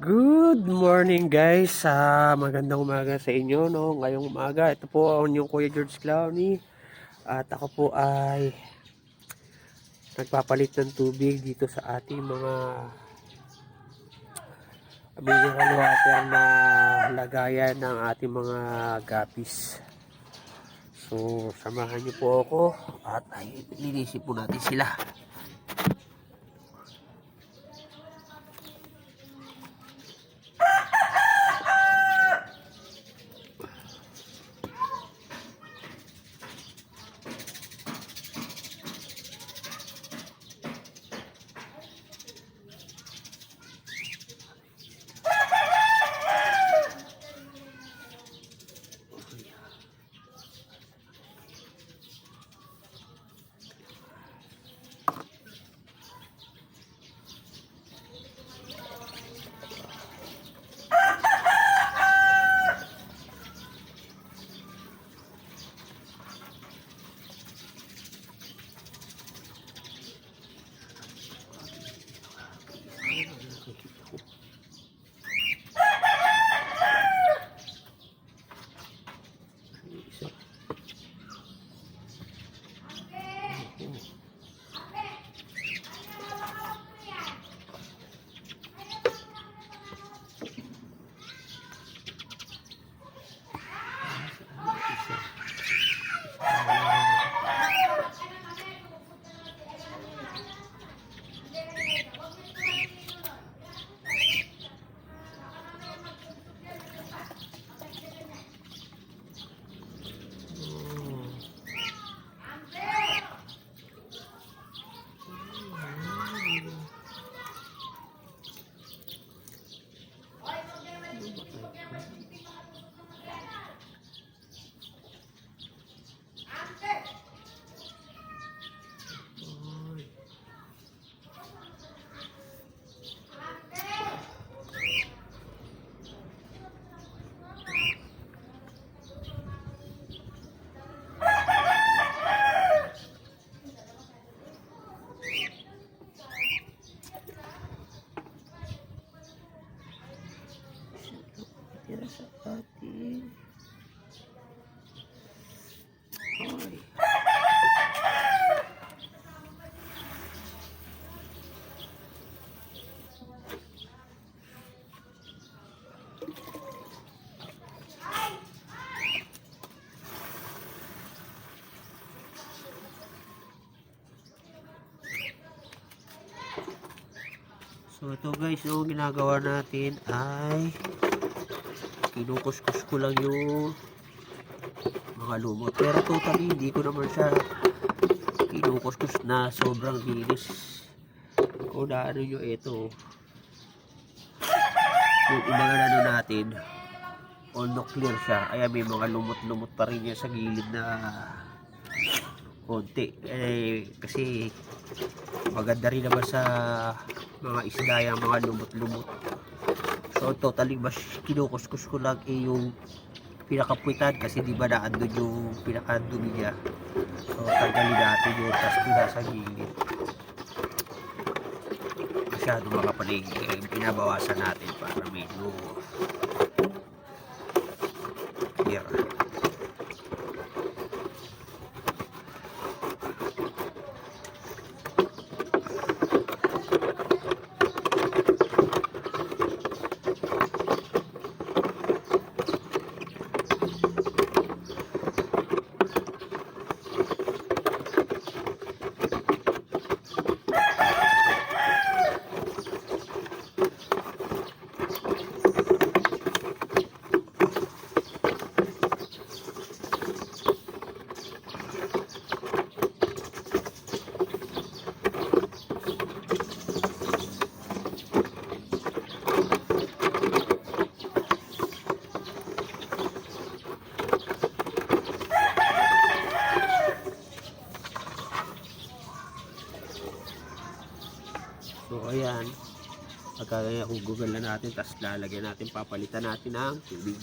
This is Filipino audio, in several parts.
Good morning guys. Ah, magandang umaga sa inyo no. Ngayong umaga, ito po ang inyong Kuya George Clowney. At ako po ay nagpapalit ng tubig dito sa ating mga mineral water na lagayan ng ating mga gapis. So, samahan niyo po ako at ay linisin po natin sila. Tira sa atin. Ay. So ito guys, yung ginagawa natin ay kinukuskus ko lang yung mga lumot. Pero totally, hindi ko naman siya kinukuskus na sobrang linis. Kung naano nyo ito, yung ibang ano natin, all clear siya. Kaya may mga lumot-lumot pa rin yan sa gilid na konti. Eh, kasi maganda rin naman sa mga isda yung mga lumot-lumot. So totally mas kinukuskus ko lang eh yung pinakapuitan kasi di ba naandun yung pinakadumi niya. So tanggalin natin yung tas yung nasa gilid. Masyado makapalig eh, pinabawasan natin para medyo clear. So pagka hugugan na natin, tapos lalagyan natin, papalitan natin ng tubig.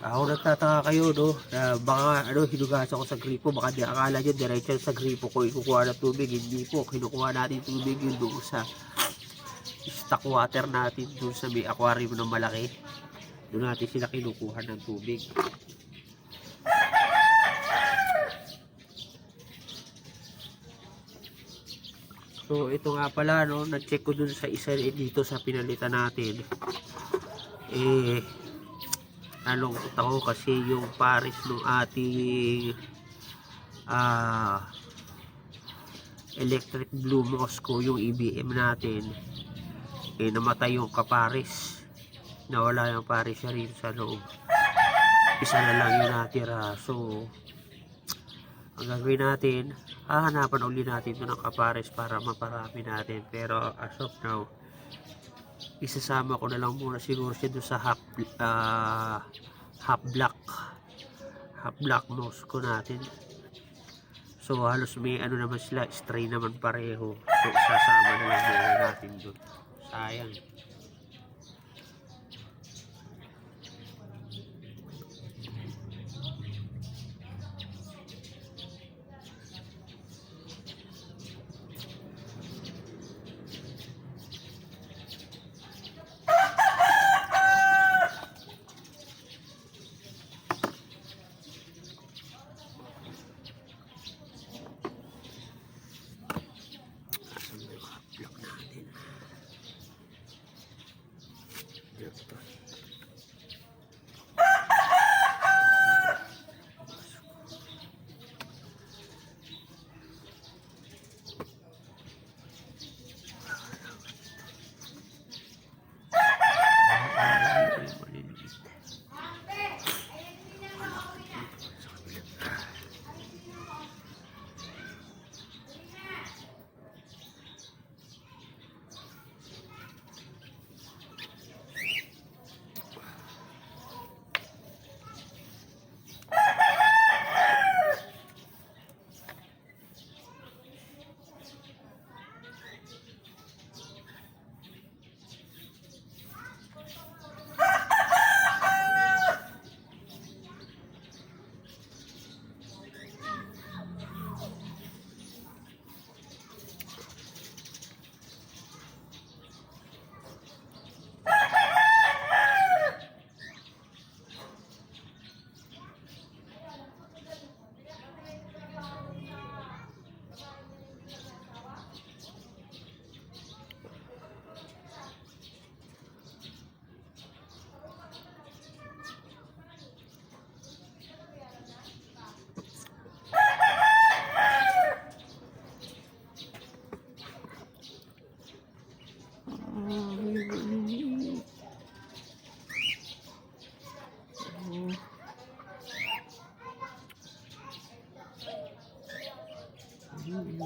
Ako nagtataka kayo, no, na baka, ano, hinugasan ko sa gripo, baka di akala nyo, diretso sa gripo ko, ikukuha ng tubig, hindi po, kinukuha natin tubig yun doon sa stock water natin doon sa may aquarium ng malaki. Doon natin sila kinukuha ng tubig. So, ito nga pala, no, na-check ko dun sa isa dito sa pinalitan natin. Eh, nalungkot ako kasi yung pares ng ating ah electric blue Moscow yung EBM natin eh namatay yung kapares nawala yung pares siya rin sa loob. Isa na lang yung natira. So ang gagawin natin hahanapan uli natin ito ng kapares para maparami natin. Pero as of now isasama ko na lang muna siguro siya doon sa half ah, half black half black nose ko natin. So halos may ano naman sila stray naman pareho. So isasama na lang muna natin doon. Sayang Asan ba yung half black natin Ito. Maliliit. So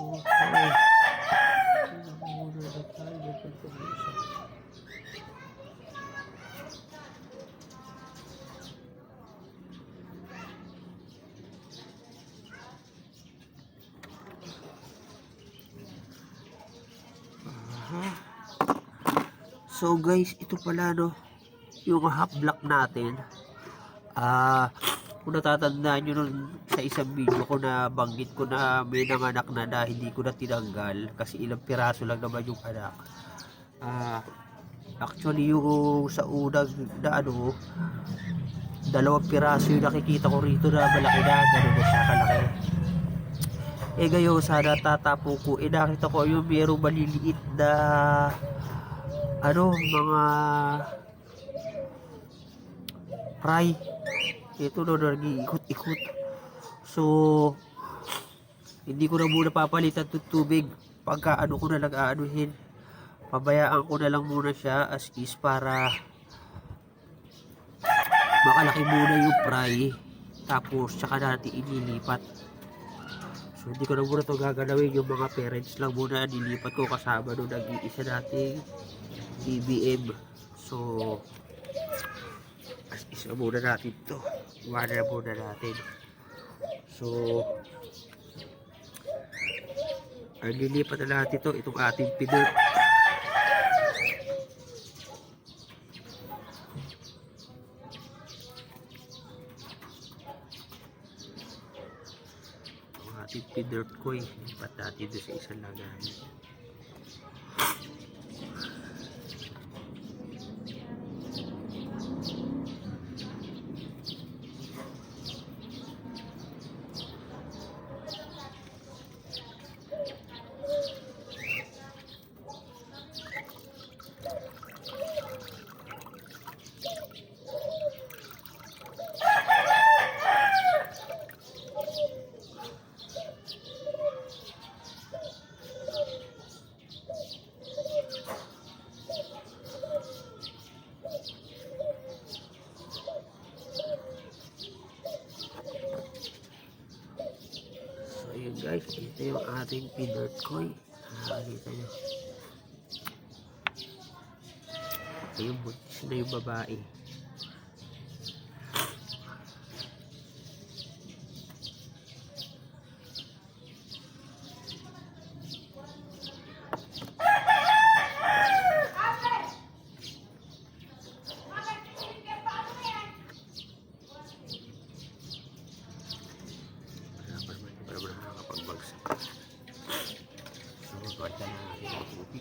guys, ito pala no, yung half block natin. Ah, kung natatandaan nyo nun sa isang video ko na banggit ko na may nanganak na na hindi ko na tinanggal kasi ilang piraso lang naman yung anak. Ah, actually yung sa unang na ano, dalawang piraso yung nakikita ko rito na malaki na, gano'n na siya kalaki. Eh ngayon, sana tatapo ko, eh nakita ko yung merong maliliit na ano, mga fry. Ito no, nag-iikot-ikot. So, hindi ko na muna papalitan ng tubig. Pagka ano ko na lang aanuhin. Pabayaan ko na lang muna siya as is para makalaki muna yung fry. Tapos, tsaka natin ililipat. So, hindi ko na muna ito gagalawin. Yung mga parents lang muna nilipat ko kasama nung nag-iisa nating BBM. So, as isa muna natin to. Iwanan na muna natin. So, ay lilipat na lahat ito. Itong ating pidot. Itong ating pidot ko eh. Lipat natin doon sa isang lagahan. Yung ating feeder koi. Nakakita nyo. Ito yung buntis na yung babae. Wala pa naman, wala pa naman nakakapagbagsak. So, magkakita na natin ang tubig.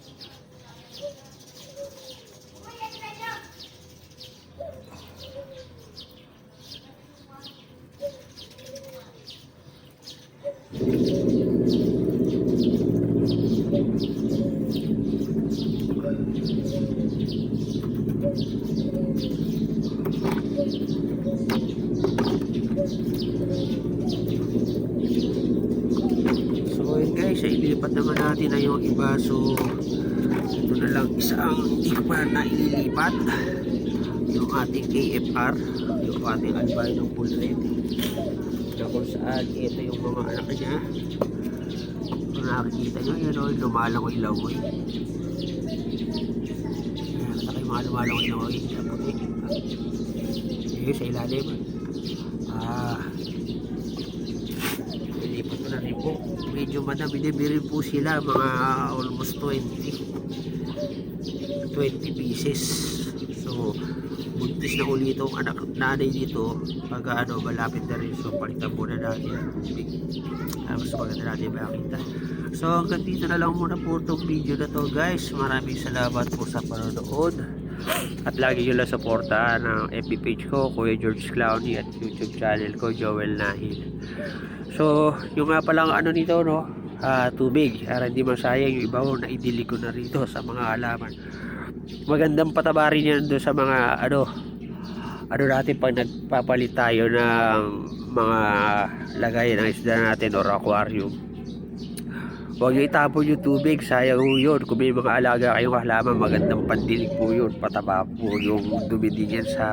So yun guys, ay ilipat naman natin na yung iba. Na lang isa ang hindi ko pa naililipat. Yung ating AFR, yung ating albino full red. Na kung saan ito yung mga anak niya. Kung nakikita nyo, yun o, lumalangoy-langoy. Nakita kayo mga lumalangoy-langoy sa puti. Ayun, sa ilalim. Ah, Nilipat ko na rin po. Medyo madami din po sila, mga almost 20. 20 pieces. So, buntis na uli itong anak nanay dito. Pag ano, malapit na rin. So, palitan muna natin ang tubig. Ah, mas maganda natin makita. So, hanggang dito na lang muna po itong video na to guys. Maraming salamat po sa panonood. At lagi nyo lang suportahan ang FB page ko, Kuya George Clowney at YouTube channel ko, Joel Nahil. So, yung nga palang ano nito, no? ah, tubig. Para hindi masayang yung iba ko na idili ko na rito sa mga halaman. Magandang pataba rin yan doon sa mga ano, ano natin pag nagpapalit tayo ng mga lagay ng isda natin or aquarium. Huwag nyo itapon yung tubig, sayang po yun. Kung may mga alaga kayong halaman, magandang pandilig po yun. Pataba po yung dumi din yan sa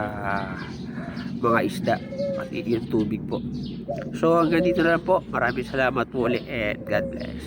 mga isda. Pati yung tubig po. So hanggang dito na po. Maraming salamat po ulit and God bless.